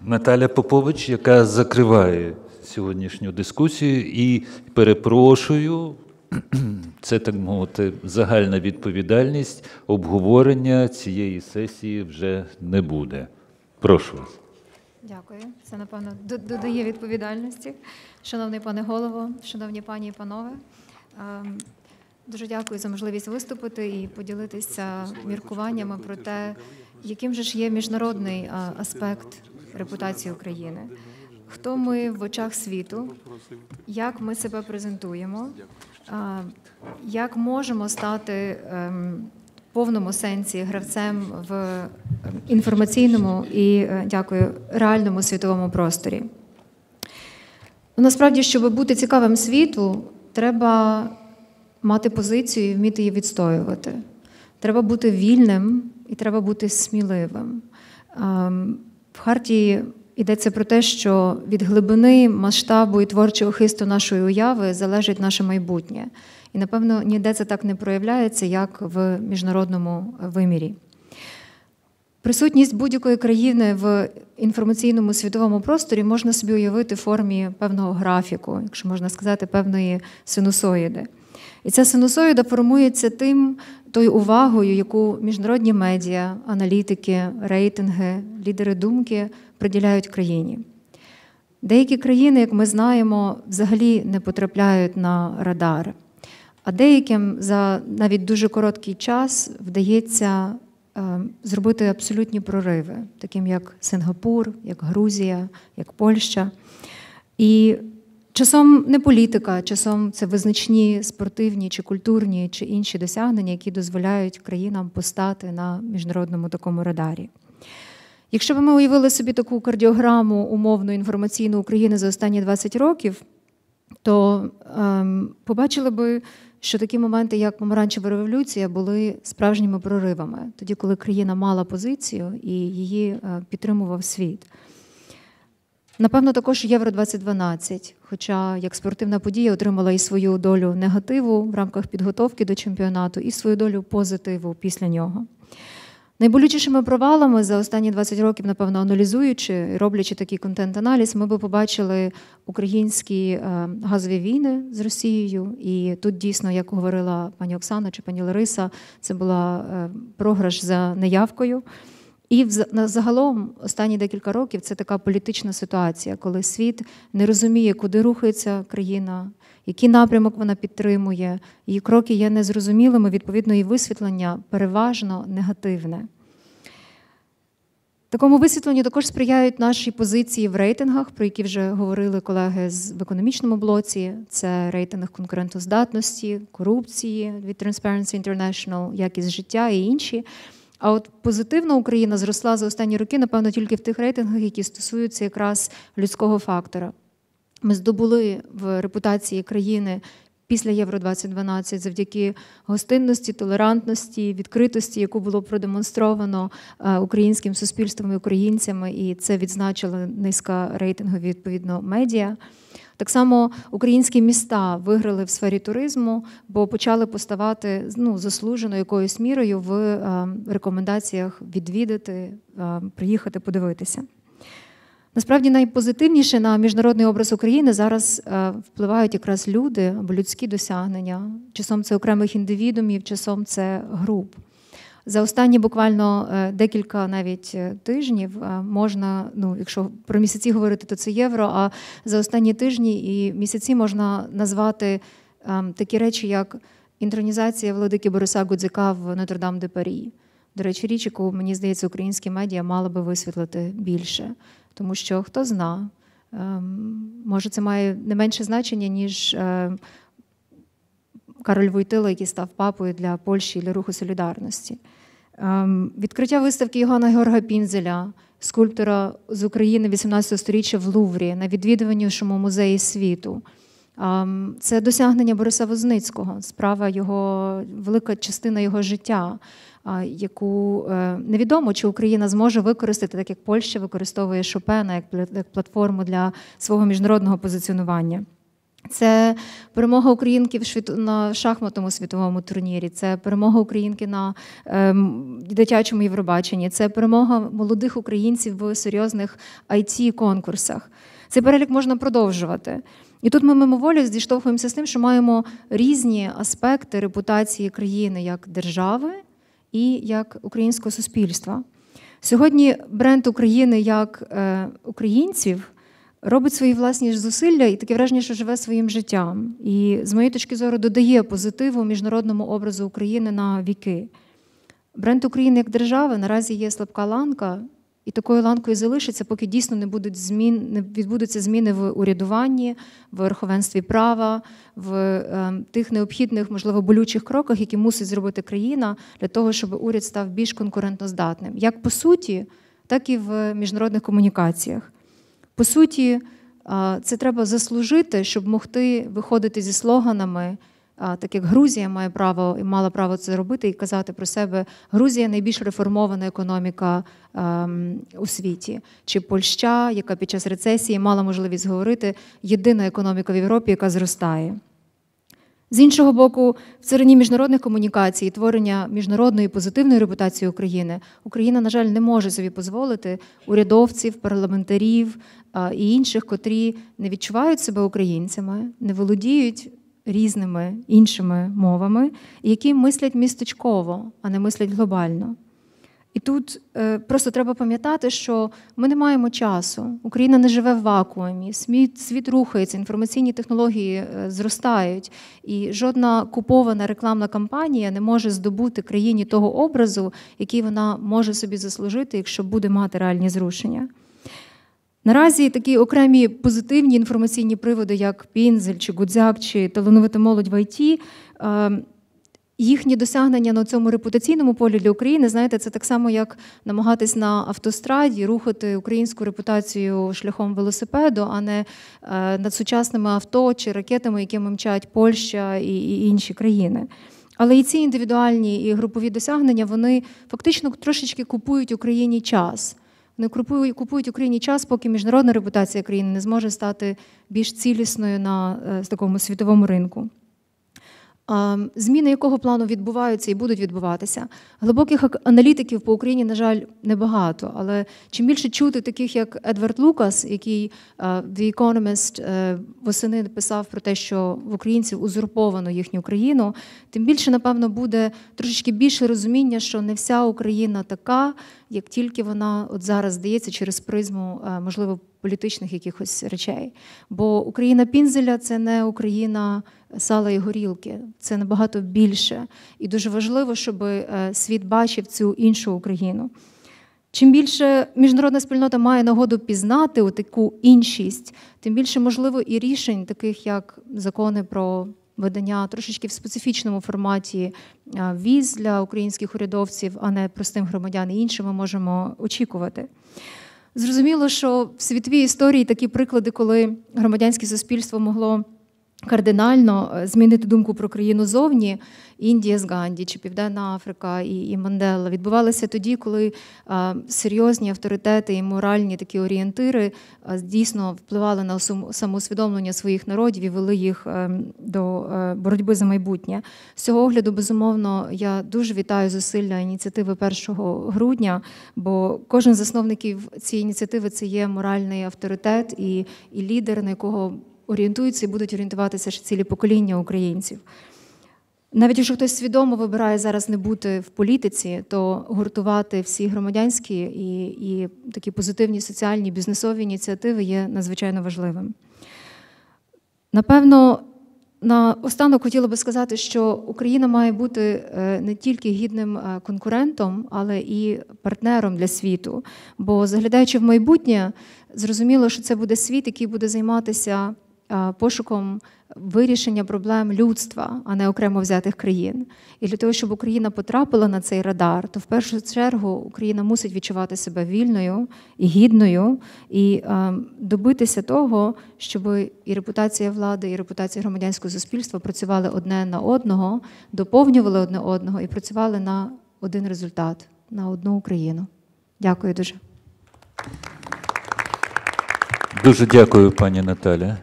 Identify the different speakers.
Speaker 1: Наталя Попович, яка закриває сьогоднішню дискусію, і перепрошую, це так мовити загальна відповідальність. Обговорення цієї сесії вже не буде. Прошу вас.
Speaker 2: Дякую. Це, напевно, додає відповідальності. Шановний пане голово, шановні пані і панове. ем, Дуже дякую за можливість виступити і поділитися міркуваннями про те, яким же ж є міжнародний аспект репутації України. Хто ми в очах світу, як ми себе презентуємо, як можемо стати ем, в повному сенсі гравцем в ем, інформаційному і е, дякую реальному світовому просторі. Ну, Насправді, щоб бути цікавим світу, треба мати позицію і вміти її відстоювати. Треба бути вільним і треба бути сміливим. В Хартії йдеться про те, що від глибини, масштабу і творчого хисту нашої уяви залежить наше майбутнє. І, напевно, ніде це так не проявляється, як в міжнародному вимірі. Присутність будь-якої країни в інформаційному світовому просторі можна собі уявити в формі певного графіку, якщо можна сказати, певної синусоїди. І ця синусоїда формується тим, тою увагою, яку міжнародні медіа, аналітики, рейтинги, лідери думки приділяють країні. Деякі країни, як ми знаємо, взагалі не потрапляють на радар, а деяким за навіть дуже короткий час вдається е, зробити абсолютні прориви, таким як Сингапур, як Грузія, як Польща. І часом не політика, часом це визначні спортивні чи культурні чи інші досягнення, які дозволяють країнам постати на міжнародному такому радарі. Якщо б ми уявили собі таку кардіограму умовну інформаційну України за останні 20 років, то ем, побачили би, що такі моменти, як помаранчева революція, були справжніми проривами, тоді, коли країна мала позицію і її е, підтримував світ. Напевно, також Євро 2012, хоча як спортивна подія отримала і свою долю негативу в рамках підготовки до чемпіонату, і свою долю позитиву після нього. Найболючішими провалами за останні 20 років, напевно, аналізуючи і роблячи такий контент-аналіз, ми би побачили українські е, газові війни з Росією. І тут дійсно, як говорила пані Оксана чи пані Лариса, це була е, програш за неявкою. І загалом останні декілька років це така політична ситуація, коли світ не розуміє, куди рухається країна, який напрямок вона підтримує. Її кроки є незрозумілими, відповідно, і висвітлення переважно негативне. Такому висвітленню також сприяють наші позиції в рейтингах, про які вже говорили колеги в економічному блоці. Це рейтинг конкурентоздатності, корупції від Transparency International, якість життя і інші. А от позитивно Україна зросла за останні роки, напевно, тільки в тих рейтингах, які стосуються якраз людського фактора. Ми здобули в репутації країни після Євро 2012 завдяки гостинності, толерантності, відкритості, яку було продемонстровано е, українським суспільством і українцями, і це відзначила низка рейтингів відповідно медіа. Так само українські міста виграли в сфері туризму, бо почали поставати ну, заслужено якоюсь мірою в е, рекомендаціях відвідати, е, приїхати, подивитися. Насправді найпозитивніше на міжнародний образ України зараз е, впливають якраз люди або людські досягнення. Часом це окремих індивідумів, часом це груп. За останні буквально е, декілька навіть е, тижнів е, можна, ну якщо про місяці говорити, то це євро. А за останні тижні і місяці можна назвати ем, такі речі, як інтронізація владики Бориса Гудзика в Нотр-Дам де Парі. До речі, річ, яку мені здається, українські медіа мали би висвітлити більше. Тому що хто зна, ем, може, це має не менше значення, ніж Кароль Войтила, який став папою для Польщі і для руху солідарності. Ем, Відкриття виставки Єгона Георга Пінзеля, скульптора з України 18 століття в Луврі на відвідуванішому музеї світу. Ем, Це досягнення Бориса Возницького, справа його, велика частина його життя, яку е, невідомо, чи Україна зможе використати, так як Польща використовує Шопена як платформу для свого міжнародного позиціонування. Це перемога українки на шахматному світовому турнірі, це перемога українки на ем, дитячому Євробаченні, це перемога молодих українців в серйозних it конкурсах Цей перелік можна продовжувати. І тут ми мимоволі зіштовхуємося з тим, що маємо різні аспекти репутації країни як держави і як українського суспільства. Сьогодні бренд України як е, українців робить свої власні зусилля і таке враження, що живе своїм життям. І з моєї точки зору додає позитиву міжнародному образу України на віки. Бренд України як держави наразі є слабка ланка, і такою ланкою залишиться, поки дійсно не будуть змін, не відбудуться зміни в урядуванні, в верховенстві права, в е, тих необхідних, можливо, болючих кроках, які мусить зробити країна для того, щоб уряд став більш конкурентоздатним, як по суті, так і в міжнародних комунікаціях. По суті, це треба заслужити, щоб могти виходити зі слоганами, так як Грузія має право і мала право це робити, і казати про себе Грузія найбільш реформована економіка ем, у світі, чи Польща, яка під час рецесії мала можливість говорити єдина економіка в Європі, яка зростає. З іншого боку, в царині міжнародних комунікацій творення міжнародної позитивної репутації України Україна, на жаль, не може собі дозволити урядовців, парламентарів і інших, котрі не відчувають себе українцями, не володіють різними іншими мовами, які мислять містечково, а не мислять глобально. І тут е, просто треба пам'ятати, що ми не маємо часу. Україна не живе в вакуумі, світ, світ рухається, інформаційні технології е, зростають, і жодна купована рекламна кампанія не може здобути країні того образу, який вона може собі заслужити, якщо буде мати реальні зрушення. Наразі такі окремі позитивні інформаційні приводи, як Пінзель чи Гудзяк, чи талановита молодь в ІТ, е, їхні досягнення на цьому репутаційному полі для України, знаєте, це так само, як намагатись на автостраді рухати українську репутацію шляхом велосипеду, а не е, над сучасними авто чи ракетами, якими мчать Польща і, інші країни. Але і ці індивідуальні і групові досягнення вони фактично трошечки купують Україні час. Вони купують, купують Україні час, поки міжнародна репутація країни не зможе стати більш цілісною на е, такому світовому ринку. Зміни якого плану відбуваються і будуть відбуватися. Глибоких аналітиків по Україні, на жаль, небагато. Але чим більше чути таких, як Едвард Лукас, який The Economist е, восени писав про те, що в українців узурповано їхню країну, тим більше, напевно, буде трошечки більше розуміння, що не вся Україна така, як тільки вона от зараз здається через призму, е, можливо, політичних якихось речей. Бо Україна Пінзеля це не Україна сала і горілки, це набагато більше. І дуже важливо, щоб е, світ бачив цю іншу Україну. Чим більше міжнародна спільнота має нагоду пізнати таку іншість, тим більше можливо і рішень, таких як закони про видання трошечки в специфічному форматі віз для українських урядовців, а не простим громадян і іншим, ми можемо очікувати. Зрозуміло, що в світовій історії такі приклади, коли громадянське суспільство могло кардинально е, змінити думку про країну зовні, Індія з Ганді чи Південна Африка і, і Мандела відбувалися тоді, коли а, серйозні авторитети і моральні такі орієнтири а, дійсно впливали на самоусвідомлення своїх народів і вели їх е, до е, боротьби за майбутнє. З цього огляду, безумовно, я дуже вітаю зусилля ініціативи 1 грудня, бо кожен засновників цієї ініціативи це є моральний авторитет і, і лідер, на якого орієнтуються і будуть орієнтуватися ще цілі покоління українців. Навіть якщо хтось свідомо вибирає зараз не бути в політиці, то гуртувати всі громадянські і, і такі позитивні соціальні бізнесові ініціативи є надзвичайно важливим. Напевно, на останок хотіла би сказати, що Україна має бути е, не тільки гідним е, конкурентом, але і партнером для світу. Бо заглядаючи в майбутнє, зрозуміло, що це буде світ, який буде займатися пошуком вирішення проблем людства, а не окремо взятих країн. І для того, щоб Україна потрапила на цей радар, то в першу чергу Україна мусить відчувати себе вільною і гідною, і е, добитися того, щоб і репутація влади, і репутація громадянського суспільства працювали одне на одного, доповнювали одне одного і працювали на один результат, на одну Україну. Дякую дуже.
Speaker 1: Дуже дякую, пані Наталя.